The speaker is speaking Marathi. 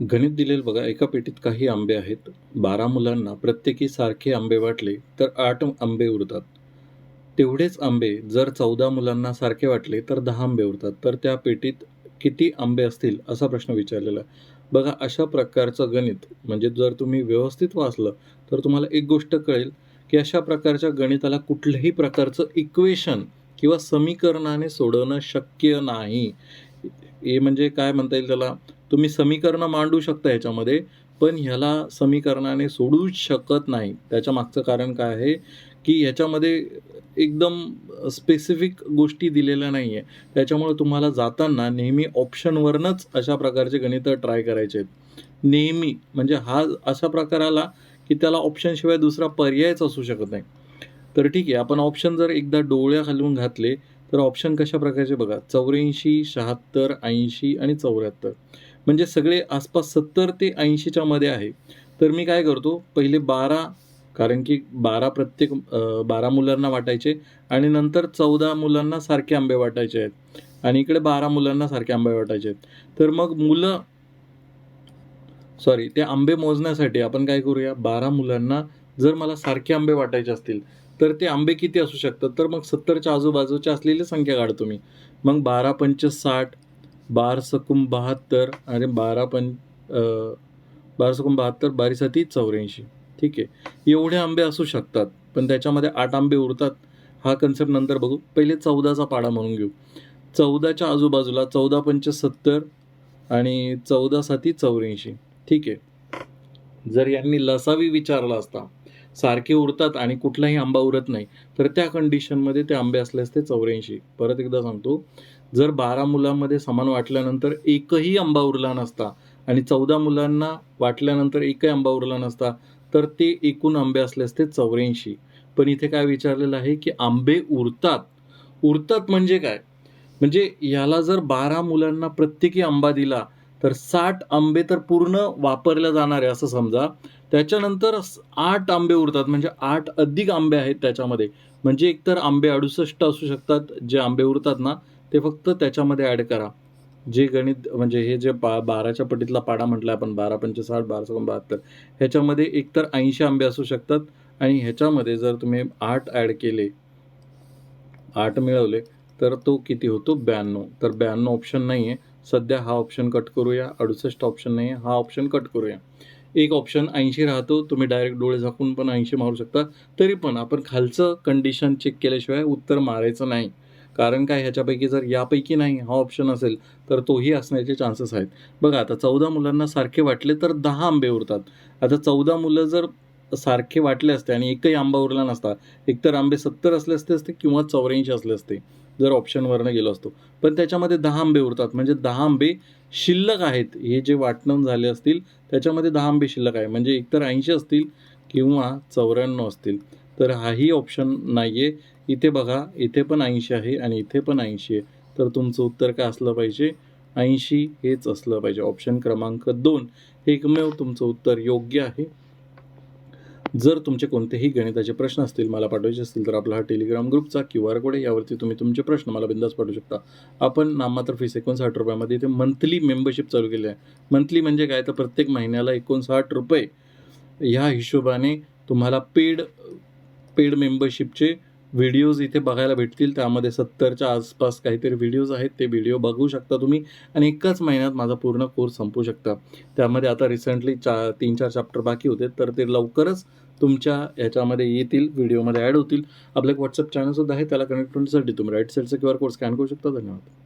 गणित दिलेलं बघा एका पेटीत काही आंबे आहेत. बारा मुलांना प्रत्येकी सारखे आंबे वाटले तर आठ आंबे उरतात. तेवढेच आंबे जर चौदा मुलांना सारखे वाटले तर दहा आंबे उरतात. तर त्या पेटीत किती आंबे असतील असा प्रश्न विचारलेला. आहे बघा अशा प्रकारचं गणित म्हणजे जर तुम्ही व्यवस्थित वाचलं तर तुम्हाला एक गोष्ट कळेल की अशा प्रकारच्या गणिताला कुठल्याही प्रकारचं इक्वेशन किंवा समीकरणाने सोडवणं शक्य नाही. हे म्हणजे काय म्हणता येईल त्याला? तुम्ही समीकरणं मांडू शकता ह्याच्यामध्ये पण ह्याला समीकरणाने सोडू शकत नाही. त्याच्या मागचं कारण काय आहे की ह्याच्यामध्ये एकदम स्पेसिफिक गोष्टी दिलेल्या नाही आहे त्याच्यामुळे तुम्हाला जाताना नेहमी ऑप्शनवरनंच अशा प्रकारचे गणितं ट्राय करायचे आहेत. नेहमी म्हणजे हा अशा प्रकार आला की त्याला ऑप्शनशिवाय दुसरा पर्यायच असू शकत नाही. तर ठीक आहे आपण ऑप्शन जर एकदा डोळ्या खालून घातले तर ऑप्शन कशा प्रकारचे बघा? चौऱ्याऐंशी शहात्तर ऐंशी आणि चौऱ्याहत्तर. म्हणजे सगळे आसपास सत्तर ते ऐंशीच्या मध्ये आहे. तर मी काय करतो पहिले बारा कारण की बारा प्रत्येक बारा मुलांना वाटायचे आणि नंतर चौदा मुलांना सारखे आंबे वाटायचे आहेत. आणि इकडे बारा मुलांना सारखे आंबे वाटायचे आहेत. तर मग मुलं सॉरी ते आंबे मोजण्यासाठी आपण काय करूया बारा मुलांना जर मला सारखे आंबे वाटायचे असतील तर ते आंबे किती असू शकतात? तर मग सत्तरच्या आजूबाजूच्या असलेली संख्या काढतो मी. मग बारा पंच साठ बार बहात्तर आणि बारा पण अ, बारा सकूम बहात्तर बारीसाठी चौऱ्याऐंशी. ठीक आहे. एवढे आंबे असू शकतात पण त्याच्यामध्ये आठ आंबे उरतात. हा कन्सेप्ट नंतर बघू. पहिले चौदाचा पाडा म्हणून घेऊ. चौदाच्या आजूबाजूला चौदा पंच सत्तर आणि चौदा साती चौऱ्याऐंशी. ठीक आहे. जर यांनी लसावी विचारला असता सारखे उरतात आणि कुठलाही आंबा उरत नाही तर त्या कंडिशनमध्ये ते आंबे असले असते चौऱ्याऐंशी. परत एकदा सांगतो. जर बारा मुलांमध्ये समान वाटल्यानंतर एकही आंबा उरला नसता आणि चौदा मुलांना वाटल्यानंतर एकही आंबा उरला नसता तर ते एकूण आंबे असले असते चौऱ्याऐंशी. पण इथे काय विचारलेलं आहे की आंबे उरतात. उरतात म्हणजे काय? म्हणजे याला जर बारा मुलांना प्रत्येकी आंबा दिला तर साठ आंबे तर पूर्ण वापरल्या जाणार आहे असं समजा. त्याच्यानंतर आठ आंबे उरतात म्हणजे आठ अधिक आंबे आहेत त्याच्यामध्ये. म्हणजे एकतर आंबे अडुसष्ट असू शकतात जे आंबे उरतात ना ते फक्त त्याच्यामध्ये ॲड करा. जे गणित म्हणजे हे जे बा बाराच्या पटीतला पाडा म्हटलं आपण बारा पंचे साठ बारा सगळं बहात्तर ह्याच्यामध्ये एकतर ऐंशी आंबे असू शकतात आणि ह्याच्यामध्ये जर तुम्ही आठ ॲड केले आठ मिळवले तर तो किती होतो? ब्याण्णव. तर ब्याण्णव ऑप्शन नाही आहे सध्या हा ऑप्शन कट करूया. अडुसष्ट ऑप्शन नाही आहे हा ऑप्शन कट करूया. एक ऑप्शन ऐंशी राहतो. तुम्ही डायरेक्ट डोळे झाकून पण ऐंशी मारू शकता. तरी पण आपण खालचं कंडिशन चेक केल्याशिवाय उत्तर मारायचं नाही. कारण काय ह्याच्यापैकी जर यापैकी नाही हा ऑप्शन असेल तर तोही असण्याचे चान्सेस आहेत. बघा आता चौदा मुलांना सारखे वाटले तर दहा आंबे उरतात. आता चौदा मुलं जर सारखे वाटले असते आणि एकही आंबा उरला नसता एकतर आंबे सत्तर असले असते असते किंवा चौऱ्याऐंशी असले असते जर ऑप्शनवरनं गेलो असतो. पण त्याच्यामध्ये दहा आंबे उरतात. म्हणजे दहा आंबे शिल्लक आहेत. हे जे वाटणं झाले असतील त्याच्यामध्ये दहा आंबे शिल्लक आहे. म्हणजे एकतर ऐंशी असतील किंवा चौऱ्याण्णव असतील. तर हाही ऑप्शन नाही आहे इथे बघा इथे पण ऐंशी आहे आणि इथे पण ऐंशी आहे. तर तुमचं उत्तर काय असलं पाहिजे? ऐंशी हेच असलं पाहिजे. ऑप्शन क्रमांक दोन हे एकमेव तुमचं उत्तर योग्य आहे. जर तुमचे कोणतेही गणिताचे प्रश्न असतील मला पाठवायचे असतील तर आपला हा टेलिग्राम ग्रुपचा क्यू आर कोड आहे. यावरती तुम्ही तुमचे प्रश्न मला बिंदास पाठवू शकता. आपण नाममात्र फीस एकोणसाठ रुपयामध्ये इथे मंथली मेंबरशिप चालू केली आहे मंथली म्हणजे काय? तर प्रत्येक महिन्याला एकोणसाठ रुपये. ह्या हिशोबाने तुम्हाला पेड पेड मेंबरशिपचे व्हिडिओज इथे बघायला भेटतील. त्यामध्ये सत्तरच्या आसपास काहीतरी व्हिडिओज आहेत. ते व्हिडिओ बघू शकता तुम्ही आणि एकाच महिन्यात माझा पूर्ण कोर्स संपू शकता. त्यामध्ये आता रिसेंटली चा तीन चार चॅप्टर बाकी होते. तर ते लवकरच तुमच्या ह्याच्यामध्ये येतील व्हिडिओमध्ये ॲड होतील. आपलं एक व्हॉट्सअप चॅनलसुद्धा आहे. त्याला कनेक्ट होण्यासाठी तुम्ही राईट साईडचा क्यू आर कोड स्कॅन करू शकता. धन्यवाद.